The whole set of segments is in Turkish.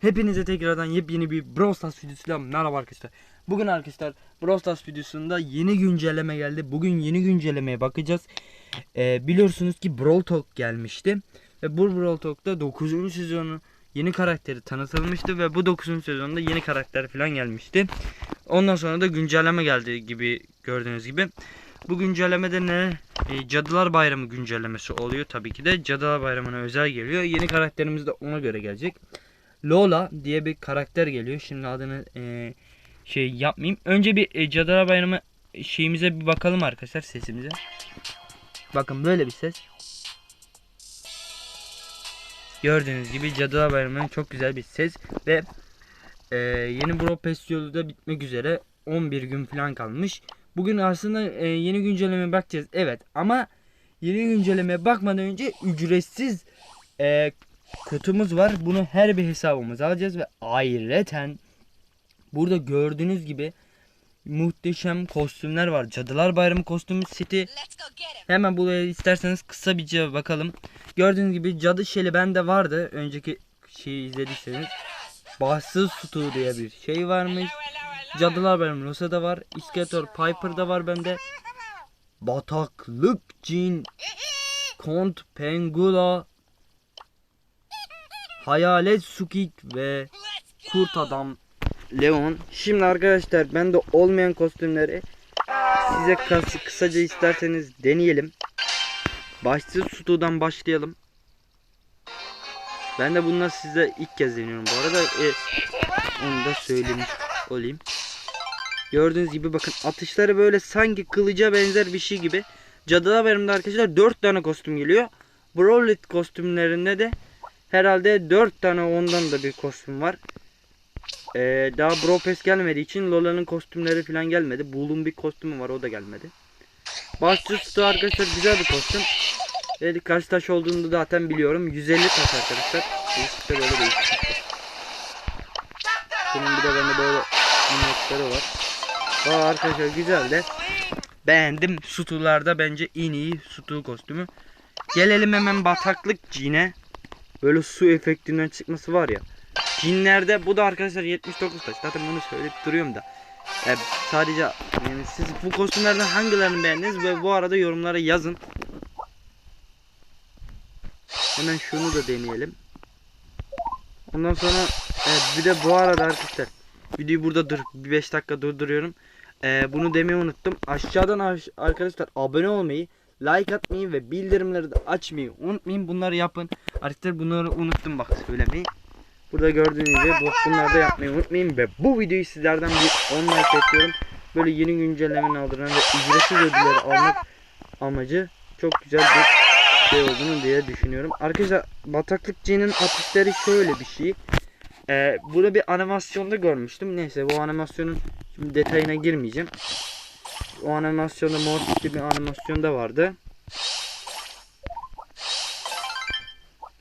Hepinize tekrardan yepyeni bir Brawl Stars videosuyla merhaba arkadaşlar. Bugün arkadaşlar Brawl Stars videosunda yeni güncelleme geldi. Bugün yeni güncellemeye bakacağız. Ee, biliyorsunuz ki Brawl Talk gelmişti. Ve bu Brawl Talk'ta 9. sezonu yeni karakteri tanıtılmıştı. Ve bu 9. sezonda yeni karakter falan gelmişti. Ondan sonra da güncelleme geldi gibi gördüğünüz gibi. Bu güncellemede ne? E, Cadılar Bayramı güncellemesi oluyor tabii ki de. Cadılar Bayramı'na özel geliyor. Yeni karakterimiz de ona göre gelecek. Lola diye bir karakter geliyor. Şimdi adını e, şey yapmayayım. Önce bir e, Cadılar Bayramı şeyimize bir bakalım arkadaşlar sesimize. Bakın böyle bir ses. Gördüğünüz gibi Cadılar Bayramı'nın çok güzel bir ses ve e, yeni Brawl Pass yolu da bitmek üzere 11 gün falan kalmış. Bugün aslında e, yeni güncellemeye bakacağız. Evet ama yeni güncellemeye bakmadan önce ücretsiz e, kutumuz var. Bunu her bir hesabımıza alacağız ve ayrıca burada gördüğünüz gibi muhteşem kostümler var. Cadılar Bayramı kostümü seti. Hemen buraya isterseniz kısa bir bakalım. Gördüğünüz gibi cadı şeli bende vardı. Önceki şeyi izlediyseniz. Bahtsız Sutu diye bir şey varmış. Cadılar Bayramı Rosa'da var. İskeletor Piper'da var bende. Bataklık Cin. Kont Pengula. Hayalet Sukik ve Kurt Adam Leon. Şimdi arkadaşlar bende olmayan kostümleri size kıs- kısaca isterseniz deneyelim. Başsız Sutu'dan başlayalım. Ben de bunları size ilk kez deniyorum bu arada. E, onu da söylemiş olayım. Gördüğünüz gibi bakın atışları böyle sanki kılıca benzer bir şey gibi. Cadılar Bayramı'nda arkadaşlar 4 tane kostüm geliyor. Brawlit kostümlerinde de herhalde 4 tane ondan da bir kostüm var. Ee, daha Brawl Pass gelmediği için Lola'nın kostümleri falan gelmedi. Bull'un bir kostümü var o da gelmedi. Başüstü arkadaşlar güzel bir kostüm. Ve kaç taş olduğunu zaten biliyorum. 150 taş arkadaşlar. Değişikte böyle değişik. Bunun bir de bende böyle minnetleri var. Valla arkadaşlar güzel de. Beğendim. Sutularda bence en iyi sutu kostümü. Gelelim hemen bataklık cine. Böyle su efektinden çıkması var ya. Cinlerde bu da arkadaşlar 79 taş. Zaten bunu söyleyip duruyorum da. E, sadece yani siz bu kostümlerden hangilerini beğendiniz ve bu arada yorumlara yazın. Hemen şunu da deneyelim. Ondan sonra evet, bir de bu arada arkadaşlar videoyu burada dur bir 5 dakika durduruyorum. E, bunu demeyi unuttum. Aşağıdan aş- arkadaşlar abone olmayı, like atmayı ve bildirimleri de açmayı unutmayın. Bunları yapın. Arkadaşlar bunları unuttum bak söylemeyi. Burada gördüğünüz gibi bu, bunları da yapmayı unutmayın ve bu videoyu sizlerden bir 10 like bekliyorum. Böyle yeni güncellemenin aldıran ve ücretsiz ödülleri almak amacı çok güzel bir şey olduğunu diye düşünüyorum. Arkadaşlar bataklık C'nin atışları şöyle bir şey. Ee, burada bir animasyonda görmüştüm. Neyse bu animasyonun detayına girmeyeceğim. O animasyonda Mortis bir animasyonda vardı.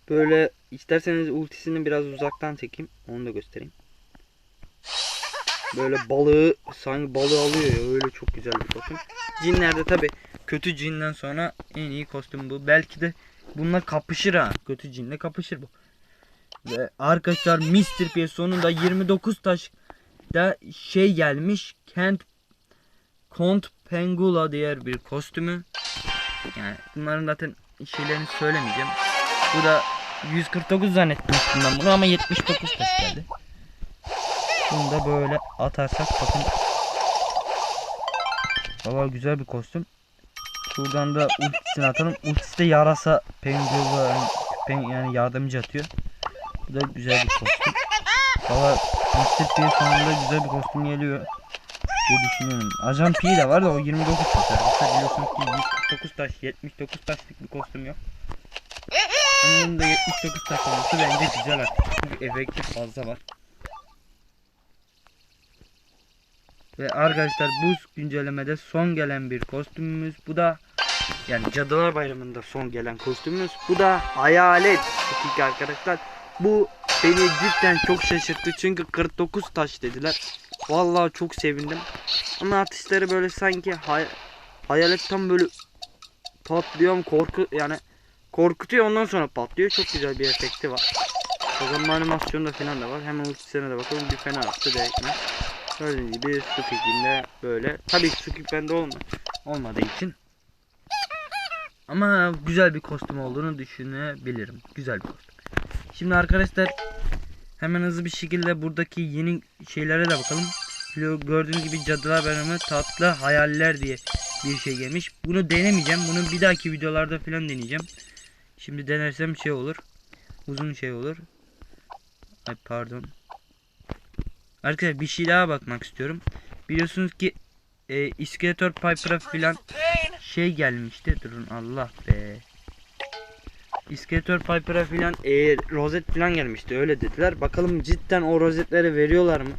Böyle isterseniz ultisini biraz uzaktan çekeyim. Onu da göstereyim. Böyle balığı sanki balığı alıyor ya öyle çok güzel bir kostüm. Cinlerde tabi kötü cinden sonra en iyi kostüm bu. Belki de bununla kapışır ha. Kötü cinle kapışır bu. Ve arkadaşlar Mr. P sonunda 29 taş da şey gelmiş. Kent Kont Pengula diğer bir kostümü. Yani bunların zaten şeylerini söylemeyeceğim. Bu da 149 zannetmiştim ben bunu ama 79 taş geldi. Bunu da böyle atarsak bakın. Valla güzel bir kostüm. Şuradan da ultisini atalım. Ultisi de yarasa penguen yani, pen, yani yardımcı atıyor. Bu da güzel bir kostüm. Valla Mr. Sonunda güzel bir kostüm geliyor. Diye düşünüyorum. Ajan P de var da o 29 taş. Arkadaşlar biliyorsunuz ki 149 taş 79 taşlık bir kostüm yok. Onun da 79 taş olması bence güzel artık. Çünkü efekti fazla var. Ve arkadaşlar bu güncellemede son gelen bir kostümümüz. Bu da yani Cadılar Bayramı'nda son gelen kostümümüz. Bu da Hayalet Sukik arkadaşlar. Bu beni cidden çok şaşırttı. Çünkü 49 taş dediler. Vallahi çok sevindim. Ama atışları böyle sanki hay hayalet tam böyle patlıyor korku yani korkutuyor ondan sonra patlıyor. Çok güzel bir efekti var. Kazanma animasyonu da falan da var. Hemen ultisine de bakalım. Bir fena attı direktmen. Gördüğünüz gibi su kickinde böyle. Tabii ki su bende olma, olmadığı için. Ama güzel bir kostüm olduğunu düşünebilirim. Güzel bir kostüm. Şimdi arkadaşlar hemen hızlı bir şekilde buradaki yeni şeylere de bakalım. Gördüğünüz gibi Cadılar Bayramı tatlı hayaller diye bir şey gelmiş. Bunu denemeyeceğim. Bunu bir dahaki videolarda falan deneyeceğim. Şimdi denersem şey olur. Uzun şey olur. Ay pardon. Arkadaşlar bir şey daha bakmak istiyorum. Biliyorsunuz ki e, İskeletor Piper'a filan şey gelmişti. Durun Allah be. İskeletor Piper'a filan e, rozet filan gelmişti. Öyle dediler. Bakalım cidden o rozetleri veriyorlar mı?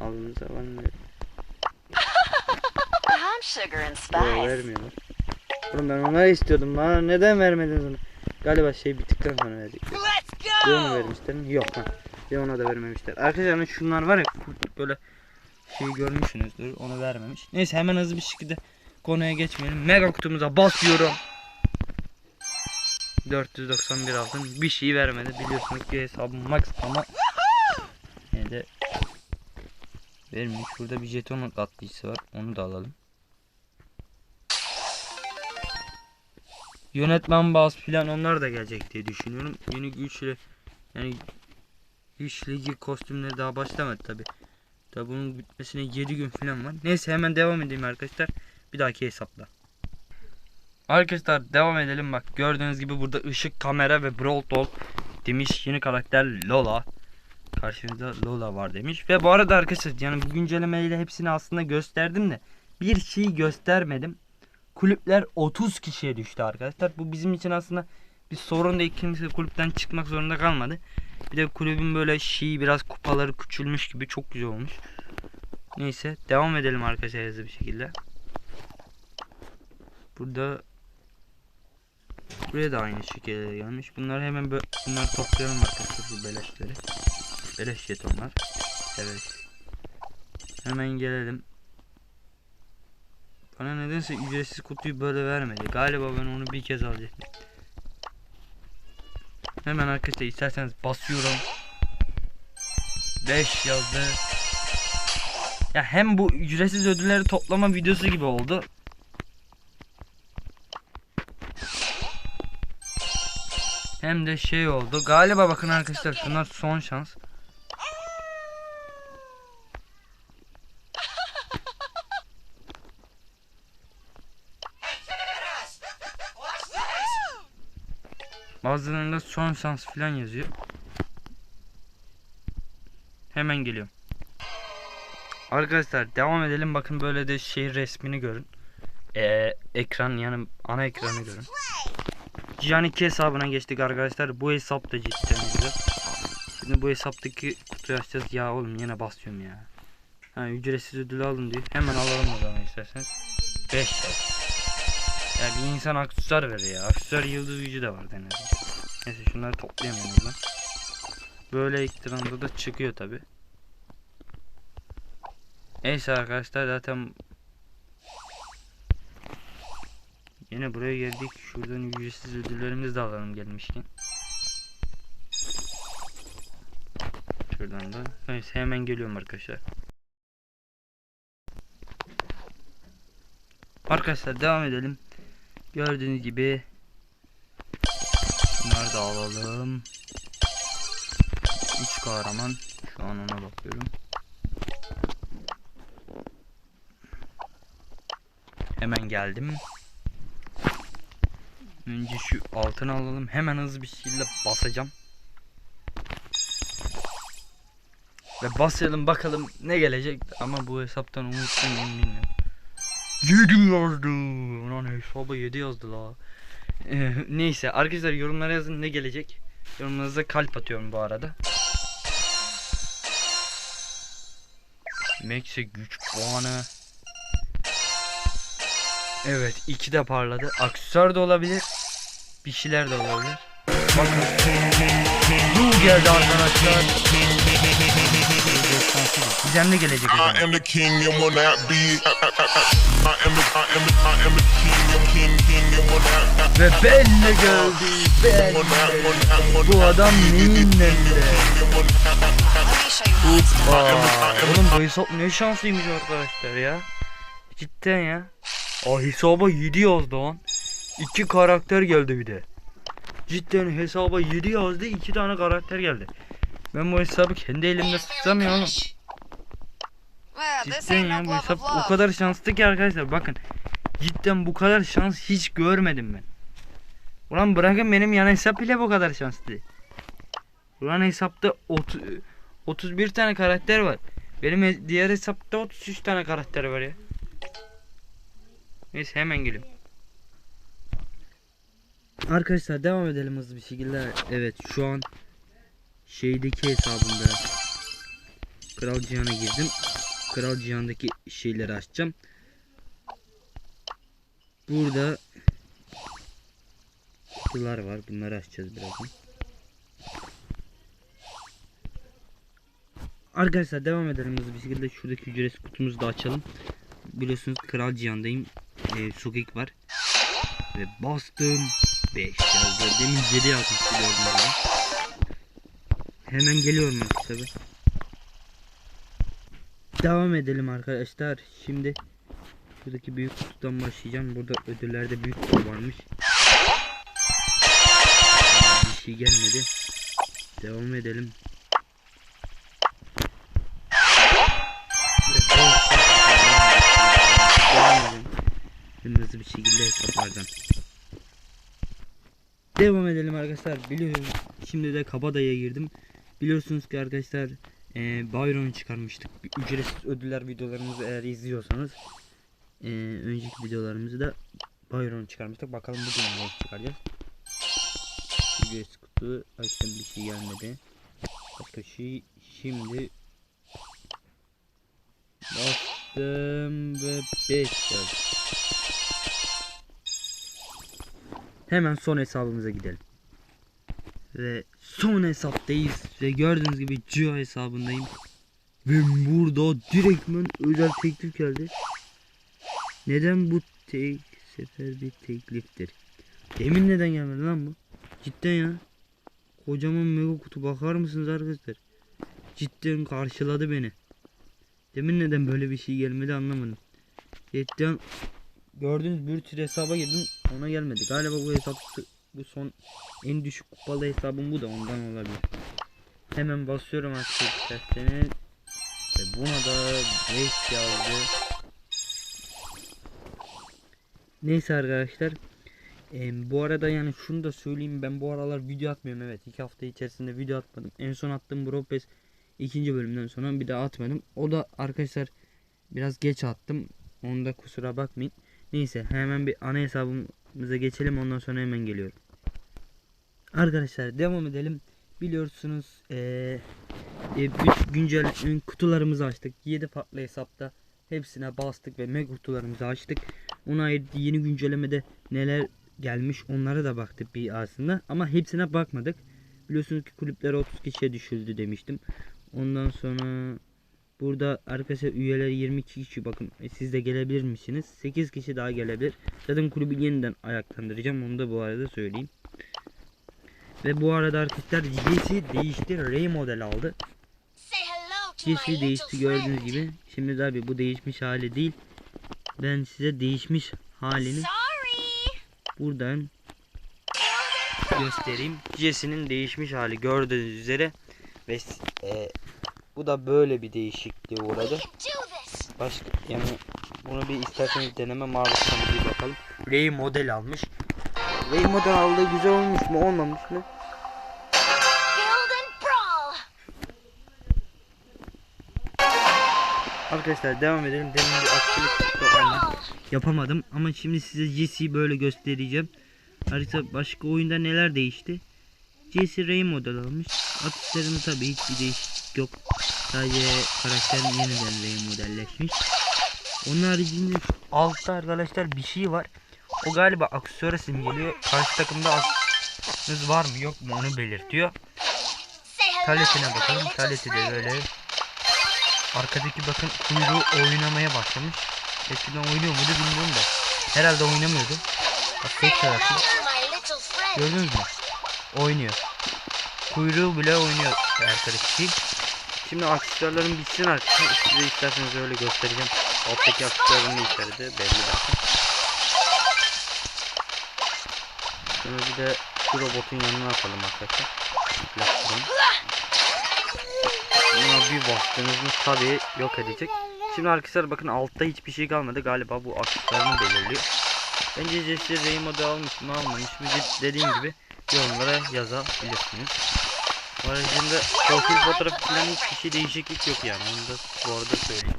Aldığımız zaman ver- I'm sugar and Yo, vermiyorlar. Oğlum ben onları istiyordum. Bana neden vermediniz onu? Galiba şey bittikten sonra verdik. Bir onu vermişler mi? Yok ha. Bir ona da vermemişler. Arkadaşlar hani şunlar var ya böyle şey görmüşsünüzdür. Onu vermemiş. Neyse hemen hızlı bir şekilde konuya geçmeyelim. Mega kutumuza basıyorum. 491 altın bir şey vermedi. Biliyorsunuz ki hesabım max ama yine de vermiş. Şurada bir jeton katlayıcısı var. Onu da alalım. Yönetmen bazı filan onlar da gelecek diye düşünüyorum. Yeni güçlü yani güç ligi kostümleri daha başlamadı tabi. Tabi bunun bitmesine 7 gün falan var. Neyse hemen devam edeyim arkadaşlar. Bir dahaki hesapla. Arkadaşlar devam edelim bak. Gördüğünüz gibi burada ışık, kamera ve Brawl Doll demiş. Yeni karakter Lola. Karşınızda Lola var demiş. Ve bu arada arkadaşlar yani bu güncellemeyle hepsini aslında gösterdim de bir şey göstermedim. Kulüpler 30 kişiye düştü arkadaşlar. Bu bizim için aslında bir sorun değil. Kimse kulüpten çıkmak zorunda kalmadı. Bir de kulübün böyle şeyi biraz kupaları küçülmüş gibi çok güzel olmuş. Neyse devam edelim arkadaşlar hızlı bir şekilde. Burada Buraya da aynı şekilde gelmiş. Bunları hemen böyle bunları toplayalım arkadaşlar bu beleşleri. Beleş jetonlar. Evet. Hemen gelelim. Bana nedense ücretsiz kutuyu böyle vermedi. Galiba ben onu bir kez alacaktım. Hemen arkadaşlar isterseniz basıyorum. 5 yazdı. Ya hem bu ücretsiz ödülleri toplama videosu gibi oldu. Hem de şey oldu. Galiba bakın arkadaşlar şunlar son şans. Bazılarında son şans falan yazıyor. Hemen geliyorum. Arkadaşlar devam edelim. Bakın böyle de şey resmini görün. Ee, ekran yani ana ekranı görün. 2 hesabına geçtik arkadaşlar. Bu hesap da cidden güzel. Şimdi bu hesaptaki kutuyu açacağız. Ya oğlum yine basıyorum ya. Ha, ücretsiz ödül alın diyor. Hemen alalım o zaman isterseniz. 5 Ya bir insan aksesuar verir ya. Aksesuar yıldız gücü de var denir. Neyse şunları toplayamıyorum ben. Böyle ekranda da çıkıyor tabi. Neyse arkadaşlar zaten Yine buraya geldik. Şuradan ücretsiz ödüllerimizi de alalım gelmişken. Şuradan da. Neyse hemen geliyorum arkadaşlar. Arkadaşlar devam edelim. Gördüğünüz gibi Bunları da alalım. 3 kahraman. Şu an ona bakıyorum. Hemen geldim. Önce şu altını alalım. Hemen hızlı bir şekilde basacağım. Ve basayalım bakalım ne gelecek. Ama bu hesaptan unuttum bilmiyorum. 7 yazdı. Lan hesaba 7 yazdı la. Ee, neyse arkadaşlar yorumlara yazın ne gelecek. Yorumlarınıza kalp atıyorum bu arada. Max'e güç puanı. Evet iki de parladı. Aksesuar da olabilir. Bir şeyler de olabilir. Bakın. Bu geldi arkadaşlar. Gizemli gelecek. Ve Belle geldi. Belle. Bu adam neyin it's Aa, oğlum bu hesap ne şanslıymış arkadaşlar ya. Cidden ya. Aa hesaba 7 yazdı lan. 2 karakter geldi bir de. Cidden hesaba 7 yazdı 2 tane karakter geldi. Ben bu hesabı kendi elimde tutsam ya oğlum. Cidden ya bu hesap o kadar şanslı ki arkadaşlar bakın. Cidden bu kadar şans hiç görmedim ben. Ulan bırakın benim yan hesap bile bu kadar şanslı. Ulan hesapta otu- 31 tane karakter var. Benim diğer hesapta 33 tane karakter var ya. Neyse hemen gelin. Arkadaşlar devam edelim hızlı bir şekilde. Evet şu an şeydeki hesabımda Kral Cihan'a girdim. Kral Cihan'daki şeyleri açacağım. Burada kutular var. Bunları açacağız birazdan. Arkadaşlar devam edelim hızlı bir şekilde. Şuradaki ücretsiz kutumuzu da açalım. Biliyorsunuz Kral Cihan'dayım. Ee, Sokek var. Ve bastım. 5 yazdı. Demin 7 yazmıştı gördüğünüz gibi. Hemen geliyorum arkadaşlar. Devam edelim arkadaşlar. Şimdi buradaki büyük kutudan başlayacağım. Burada ödüllerde büyük kutu varmış. Bir şey gelmedi. Devam edelim. Hızlı bir şekilde hesaplardan. Devam edelim arkadaşlar. Biliyorum. Şimdi de Kabadayı'ya girdim. Biliyorsunuz ki arkadaşlar e, Byron'u çıkarmıştık. Ücretsiz ödüller videolarımızı eğer izliyorsanız e, önceki videolarımızı da Byron'u çıkarmıştık. Bakalım bugün ne çıkaracağız. Ücretsiz kutu açtım bir şey gelmedi. Başka şey şimdi bastım ve 5 geldi. Hemen son hesabımıza gidelim. Ve son hesaptayız. Ve gördüğünüz gibi Gio hesabındayım. Ve burada direktmen özel teklif geldi. Neden bu tek sefer bir tekliftir? Demin neden gelmedi lan bu? Cidden ya. Kocaman mega kutu bakar mısınız arkadaşlar? Cidden karşıladı beni. Demin neden böyle bir şey gelmedi anlamadım. Cidden gördüğünüz bir sürü hesaba girdim ona gelmedi. Galiba bu hesap bu son en düşük kupalı hesabım bu da ondan olabilir. Hemen basıyorum arkadaşlar seni ve buna da 5 yazdı. Neyse arkadaşlar. Em, bu arada yani şunu da söyleyeyim ben bu aralar video atmıyorum evet 2 hafta içerisinde video atmadım. En son attığım Brawl Pass ikinci bölümden sonra bir daha atmadım. O da arkadaşlar biraz geç attım. Onda kusura bakmayın. Neyse hemen bir ana hesabımıza geçelim ondan sonra hemen geliyorum. Arkadaşlar devam edelim. Biliyorsunuz eee e, güncel kutularımızı açtık. 7 farklı hesapta hepsine bastık ve mega kutularımızı açtık. Ona ait yeni güncellemede neler gelmiş onlara da baktık bir aslında ama hepsine bakmadık. Biliyorsunuz ki kulüpler 30 kişiye düşürdü demiştim. Ondan sonra burada arkadaşlar üyeler 22 kişi bakın e, siz de gelebilir misiniz? 8 kişi daha gelebilir. Zaten kulübü yeniden ayaklandıracağım onu da bu arada söyleyeyim. Ve bu arada arkadaşlar Jesse değişti. Ray model aldı. Little değişti gördüğünüz gibi. Şimdi tabi bu değişmiş hali değil. Ben size değişmiş halini buradan göstereyim. Jesse'nin değişmiş hali gördüğünüz üzere ve e, bu da böyle bir değişikliğe uğradı. Başka yani bunu bir isterseniz deneme marifetine bir bakalım. Ray model almış. Ray model aldığı güzel olmuş mu olmamış mı? Arkadaşlar devam edelim. Demin bir aksilik yapamadım. Ama şimdi size Jesse'yi böyle göstereceğim. Arkadaşlar başka oyunda neler değişti? Jesse Ray model almış. Atışlarında tabii hiçbir değişiklik yok. Sadece karakter yeniden modelleşmiş. Onun haricinde altta arkadaşlar bir şey var. O galiba aksesuara simgeliyor. Karşı takımda aksınız var mı yok mu onu belirtiyor. Taletine bakalım. Taleti de böyle Arkadaki bakın kuyruğu oynamaya başlamış. Eskiden oynuyor muydu bilmiyorum da. Herhalde oynamıyordu. Bak tek tarafı. Gördünüz mü? Oynuyor. Kuyruğu bile oynuyor arkadaki. Şimdi aksesuarlarım bitsin arkadaşlar. Size isterseniz öyle göstereceğim. Alttaki aksesuarın ne işareti belli zaten. Şimdi bir de şu robotun yanına atalım arkadaşlar. Buna bir bastığınız mı tabii yok edecek. Şimdi arkadaşlar bakın altta hiçbir şey kalmadı. Galiba bu aksesuarını belirliyor. Bence Jesse Raymond'u almış mı almamış mı dediğim gibi yorumlara yazabilirsiniz. Haricinde profil fotoğrafı falan hiçbir şey değişiklik yok yani. Onu da bu arada söyleyeyim.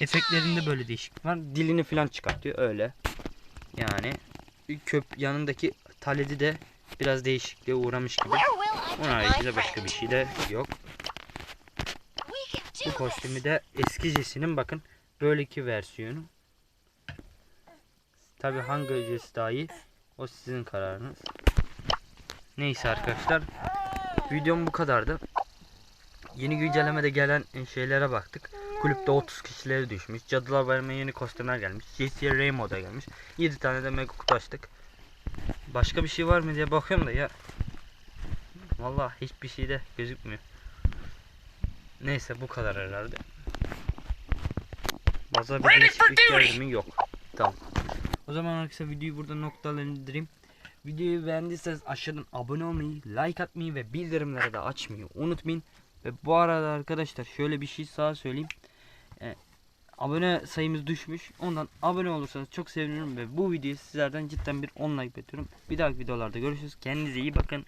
Efektlerinde böyle değişiklik var. Dilini falan çıkartıyor öyle. Yani köp yanındaki taledi de biraz değişikliğe uğramış gibi. Onun haricinde başka bir şey de yok. Bu kostümü de eski Jesse'nin bakın böyleki versiyonu. Tabi hangi Jesse daha iyi o sizin kararınız. Neyse arkadaşlar videom bu kadardı. Yeni güncellemede gelen şeylere baktık. Kulüpte 30 kişileri düşmüş. Cadılar Bayramı'na yeni kostümler gelmiş. Jesse'ye Rainbow'da gelmiş. 7 tane de mega kutu açtık. Başka bir şey var mı diye bakıyorum da ya. Vallahi hiçbir şey de gözükmüyor. Neyse bu kadar herhalde. Baza bir değişiklik? Yok. Tamam. O zaman arkadaşlar videoyu burada noktalandırayım. Videoyu beğendiyseniz aşağıdan abone olmayı, like atmayı ve bildirimleri de açmayı unutmayın. Ve bu arada arkadaşlar şöyle bir şey daha söyleyeyim. Ee, abone sayımız düşmüş. Ondan abone olursanız çok sevinirim ve bu videoyu sizlerden cidden bir 10 like bekliyorum. Bir dahaki videolarda görüşürüz. Kendinize iyi bakın.